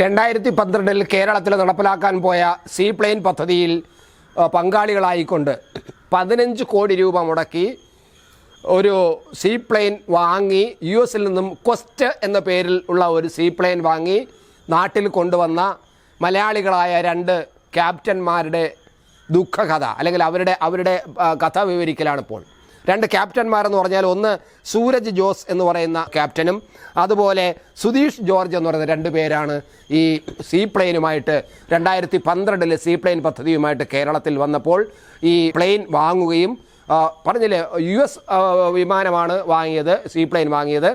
രണ്ടായിരത്തി പന്ത്രണ്ടിൽ കേരളത്തിൽ നടപ്പിലാക്കാൻ പോയ സീ പ്ലെയിൻ പദ്ധതിയിൽ പങ്കാളികളായിക്കൊണ്ട് പതിനഞ്ച് കോടി രൂപ മുടക്കി ഒരു സീ പ്ലെയിൻ വാങ്ങി യു എസിൽ നിന്നും ക്വസ്റ്റ് എന്ന പേരിൽ ഉള്ള ഒരു സീ പ്ലെയിൻ വാങ്ങി നാട്ടിൽ കൊണ്ടുവന്ന മലയാളികളായ രണ്ട് ക്യാപ്റ്റന്മാരുടെ ദുഃഖകഥ അല്ലെങ്കിൽ അവരുടെ അവരുടെ കഥ വിവരിക്കലാണ് ഇപ്പോൾ. രണ്ട് ക്യാപ്റ്റന്മാരെന്ന് പറഞ്ഞാൽ ഒന്ന് സൂരജ് ജോസ് എന്ന് പറയുന്ന ക്യാപ്റ്റനും അതുപോലെ സുധീഷ് ജോർജ് എന്ന് പറയുന്ന രണ്ട് പേരാണ് ഈ സീപ്ലെയിനുമായിട്ട് രണ്ടായിരത്തി പന്ത്രണ്ടിലെ സീ പ്ലെയിൻ പദ്ധതിയുമായിട്ട് കേരളത്തിൽ വന്നപ്പോൾ ഈ പ്ലെയിൻ വാങ്ങുകയും പറഞ്ഞില്ലേ യു എസ് വിമാനമാണ് വാങ്ങിയത് സീപ്ലെയിൻ വാങ്ങിയത്.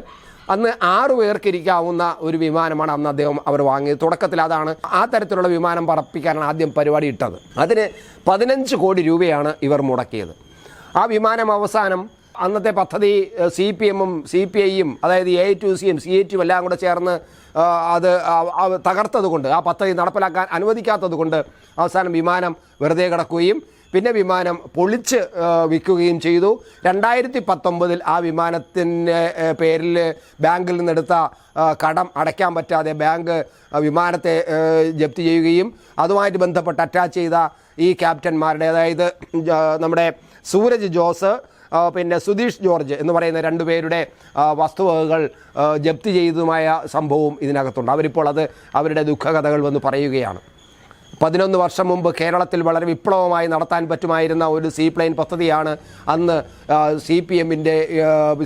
അന്ന് ആറു പേർക്കിരിക്കാവുന്ന ഒരു വിമാനമാണ് അന്ന് അദ്ദേഹം അവർ വാങ്ങിയത്. തുടക്കത്തിൽ അതാണ് ആ തരത്തിലുള്ള വിമാനം പറപ്പിക്കാനാണ് ആദ്യം പരിപാടി ഇട്ടത്. അതിന് പതിനഞ്ച് കോടി രൂപയാണ് ഇവർ മുടക്കിയത്. ആ വിമാനം അവസാനം അന്നത്തെ പദ്ധതി സി പി എമ്മും സി പി ഐയും അതായത് എ ടു സിയും സി എ ടും എല്ലാം കൂടെ ചേർന്ന് അത് തകർത്തതുകൊണ്ട് ആ പദ്ധതി നടപ്പിലാക്കാൻ അനുവദിക്കാത്തത് കൊണ്ട് അവസാനം വിമാനം വെറുതെ കിടക്കുകയും പിന്നെ വിമാനം പൊളിച്ച് വിൽക്കുകയും ചെയ്തു. രണ്ടായിരത്തി പത്തൊമ്പതിൽ ആ വിമാനത്തിന്റെ പേരിൽ ബാങ്കിൽ നിന്നെടുത്ത കടം അടയ്ക്കാൻ പറ്റാതെ ബാങ്ക് വിമാനത്തെ ജപ്തി ചെയ്യുകയും അതുമായിട്ട് ബന്ധപ്പെട്ട് അറ്റാച്ച് ചെയ്ത ഈ ക്യാപ്റ്റന്മാരുടെ അതായത് നമ്മുടെ സൂരജ് ജോസ് പിന്നെ സുധീഷ് ജോർജ് എന്ന് പറയുന്ന രണ്ടുപേരുടെ വസ്തുവകകൾ ജപ്തി ചെയ്തതുമായ സംഭവം ഇതിനകത്തുണ്ട്. അവരിപ്പോൾ അത് അവരുടെ ദുഃഖകഥകൾ വന്ന് പറയുകയാണ്. പതിനൊന്ന് വർഷം മുമ്പ് കേരളത്തിൽ വളരെ വിപ്ലവമായി നടത്താൻ പറ്റുമായിരുന്ന ഒരു സീ പ്ലെയിൻ പദ്ധതിയാണ് അന്ന് സി പി എമ്മിന്റെ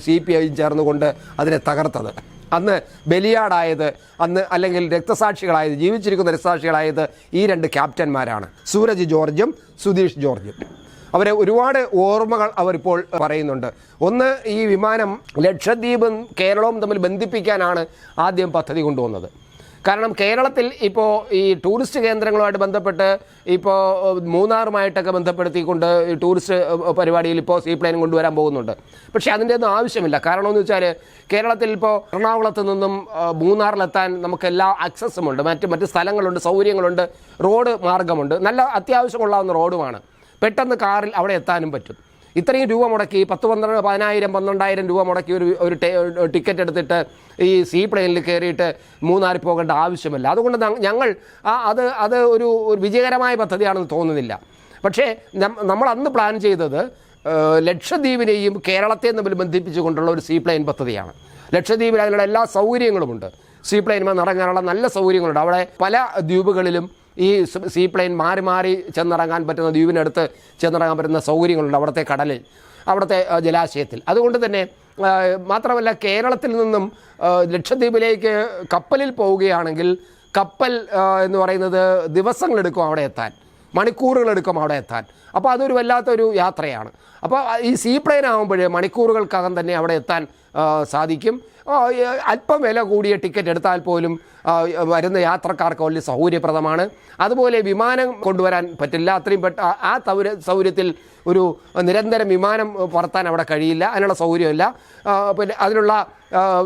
സി പി ഐ ചേർന്നുകൊണ്ട് അതിനെ തകർത്തത്. അന്ന് ബലിയാടായത് അന്ന് അല്ലെങ്കിൽ രക്തസാക്ഷികളായത് ജീവിച്ചിരിക്കുന്ന രക്തസാക്ഷികളായത് ഈ രണ്ട് ക്യാപ്റ്റന്മാരാണ്. സൂരജ് ജോർജും സുധീഷ് ജോർജും. അവരെ ഒരുപാട് ഓർമ്മകൾ അവരിപ്പോൾ പറയുന്നുണ്ട്. ഒന്ന് ഈ വിമാനം ലക്ഷദ്വീപും കേരളവും തമ്മിൽ ബന്ധിപ്പിക്കാനാണ് ആദ്യം പദ്ധതി കൊണ്ടുവന്നത്. കാരണം കേരളത്തിൽ ഇപ്പോൾ ഈ ടൂറിസ്റ്റ് കേന്ദ്രങ്ങളുമായിട്ട് ബന്ധപ്പെട്ട് ഇപ്പോൾ മൂന്നാറുമായിട്ടൊക്കെ ബന്ധപ്പെടുത്തിക്കൊണ്ട് ഈ ടൂറിസ്റ്റ് പരിപാടിയിൽ ഇപ്പോൾ സീ പ്ലെയിൻ കൊണ്ടുവരാൻ പോകുന്നുണ്ട്. പക്ഷേ അതിന്റെ ഒന്നും ആവശ്യമില്ല. കാരണം എന്ന് വെച്ചാൽ കേരളത്തിൽ ഇപ്പോൾ എറണാകുളത്ത് നിന്നും മൂന്നാറിലെത്താൻ നമുക്ക് എല്ലാ അക്സസ്സും ഉണ്ട്. മറ്റ് മറ്റ് സ്ഥലങ്ങളുണ്ട് സൗകര്യങ്ങളുണ്ട് റോഡ് മാർഗമുണ്ട്. നല്ല അത്യാവശ്യം കൊള്ളാവുന്ന റോഡുമാണ്. പെട്ടെന്ന് കാറിൽ അവിടെ എത്താനും പറ്റും. ഇത്രയും രൂപ മുടക്കി പത്ത് പന്ത്രണ്ട് പതിനായിരം പന്ത്രണ്ടായിരം രൂപ മുടക്കി ഒരു ഒരു ടിക്കറ്റ് എടുത്തിട്ട് ഈ സീ പ്ലെയിനിൽ കയറിയിട്ട് മൂന്നാറിൽ പോകേണ്ട ആവശ്യമില്ല. അതുകൊണ്ട് ഞങ്ങൾ അത് അത് ഒരു ഒരു വിജയകരമായ പദ്ധതിയാണെന്ന് തോന്നുന്നില്ല. പക്ഷേ നമ്മൾ അന്ന് പ്ലാൻ ചെയ്തത് ലക്ഷദ്വീപിനെയും കേരളത്തെയും തമ്മിൽ ബന്ധിപ്പിച്ചുകൊണ്ടുള്ള ഒരു സീ പ്ലെയിൻ പദ്ധതിയാണ്. ലക്ഷദ്വീപിൽ അതിനുള്ള എല്ലാ സൗകര്യങ്ങളുമുണ്ട്. സീ പ്ലെയിനുമായി നടങ്ങാനുള്ള നല്ല സൗകര്യങ്ങളുണ്ട്. അവിടെ പല ദ്വീപുകളിലും ഈ സ് പ്ലെയിൻ മാറി മാറി ചെന്നിറങ്ങാൻ പറ്റുന്ന ദ്വീപിനടുത്ത് ചെന്നിറങ്ങാൻ പറ്റുന്ന സൗകര്യങ്ങളുണ്ട് അവിടുത്തെ കടലിൽ അവിടുത്തെ ജലാശയത്തിൽ. അതുകൊണ്ട് തന്നെ മാത്രമല്ല കേരളത്തിൽ നിന്നും ലക്ഷദ്വീപിലേക്ക് കപ്പലിൽ പോവുകയാണെങ്കിൽ കപ്പൽ എന്ന് പറയുന്നത് ദിവസങ്ങളെടുക്കും അവിടെ എത്താൻ മണിക്കൂറുകളെടുക്കും അവിടെ എത്താൻ. അപ്പോൾ അതൊരു വല്ലാത്തൊരു യാത്രയാണ്. അപ്പോൾ ഈ സീ പ്ലെയിൻ ആകുമ്പോൾ മണിക്കൂറുകൾക്കകം തന്നെ അവിടെ എത്താൻ സാധിക്കും. അല്പം വില കൂടിയ ടിക്കറ്റ് എടുത്താൽ പോലും വരുന്ന യാത്രക്കാർക്ക് വലിയ സൗകര്യപ്രദമാണ്. അതുപോലെ വിമാനം കൊണ്ടുവരാൻ പറ്റില്ല. അത്രയും പെട്ട ആ- സൗര സൗകര്യത്തിൽ ഒരു നിരന്തരം വിമാനം പറത്താൻ അവിടെ കഴിയില്ല. അതിനുള്ള സൗകര്യമില്ല. പിന്നെ അതിനുള്ള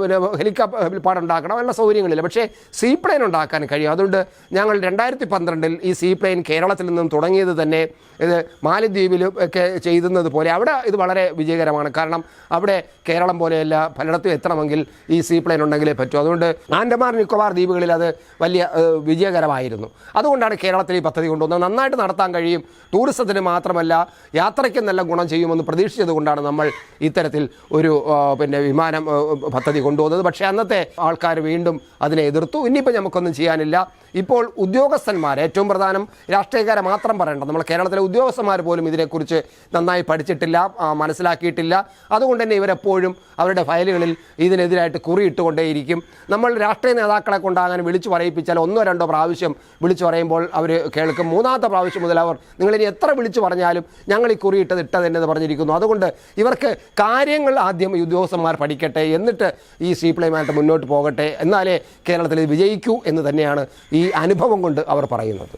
പിന്നെ ഹെലികോപ്റ്റർ പാട് ഉണ്ടാക്കണം. അതിനുള്ള സൗകര്യങ്ങളില്ല. പക്ഷേ സീ പ്ലെയിൻ ഉണ്ടാക്കാൻ കഴിയും. അതുകൊണ്ട് ഞങ്ങൾ രണ്ടായിരത്തി പന്ത്രണ്ടിൽ ഈ സീ പ്ലെയിൻ കേരളത്തിൽ നിന്നും തുടങ്ങിയത് തന്നെ ഇത് മാലദ്വീപിലും ഒക്കെ ചെയ്തുന്നത് പോലെ അവിടെ ഇത് വളരെ വിജയകരമാണ്. കാരണം അവിടെ കേരളം പോലെയല്ല പലയിടത്തും എത്തണമെങ്കിൽ ഈ സീ പ്ലെയിൻ ഉണ്ടെങ്കിലേ പറ്റൂ. അതുകൊണ്ട് ആൻഡമാൻ നിക്കോബാർ ദ്വീപുകളിൽ അത് വലിയ വിജയകരമായിരുന്നു. അതുകൊണ്ടാണ് കേരളത്തിൽ ഈ പദ്ധതി കൊണ്ടുവന്നത്. നന്നായിട്ട് നടത്താൻ കഴിയും. ടൂറിസത്തിന് മാത്രമല്ല യാത്രയ്ക്ക് നല്ല ഗുണം ചെയ്യുമെന്ന് പ്രതീക്ഷിച്ചത് കൊണ്ടാണ് നമ്മൾ ഇത്തരത്തിൽ ഒരു പിന്നെ വിമാനം പദ്ധതി കൊണ്ടുവന്നത്. പക്ഷേ അന്നത്തെ ആൾക്കാർ വീണ്ടും അതിനെ എതിർത്തു. ഇനിയിപ്പോൾ നമുക്കൊന്നും ചെയ്യാനില്ല. ഇപ്പോൾ ഉദ്യോഗസ്ഥന്മാർ ഏറ്റവും പ്രധാനം രാഷ്ട്രീയക്കാരെ മാത്രം പറയേണ്ട നമ്മൾ കേരളത്തിലെ ഉദ്യോഗസ്ഥന്മാർ പോലും ഇതിനെക്കുറിച്ച് നന്നായി പഠിച്ചിട്ടില്ല മനസ്സിലാക്കിയിട്ടില്ല. അതുകൊണ്ട് തന്നെ ഇവരെപ്പോഴും അവരുടെ ഫയലുകളിൽ ഇതിനെതിരായിട്ട് കുറിയിട്ടുകൊണ്ടേയിരിക്കും. നമ്മൾ രാഷ്ട്രീയ നേതാക്കളെ കൊണ്ടാകാൻ വിളിച്ചു പറയിപ്പിച്ചാൽ ഒന്നോ രണ്ടോ പ്രാവശ്യം വിളിച്ചു പറയുമ്പോൾ അവർ കേൾക്കും. മൂന്നാമത്തെ പ്രാവശ്യം മുതൽ അവർ നിങ്ങളിനി എത്ര വിളിച്ചു പറഞ്ഞാലും ഞങ്ങൾ ഈ കുറിയിട്ടത് ഇട്ടതെന്നത് പറഞ്ഞിരിക്കുന്നു. അതുകൊണ്ട് ഇവർക്ക് കാര്യങ്ങൾ ആദ്യം ഈ ഉദ്യോഗസ്ഥന്മാർ പഠിക്കട്ടെ എന്നിട്ട് ഈ സി പ്ലെയുമായിട്ട് മുന്നോട്ട് പോകട്ടെ എന്നാലേ കേരളത്തിൽ വിജയിക്കൂ എന്ന് തന്നെയാണ് ഈ അനുഭവം കൊണ്ട് അവർ പറയുന്നത്.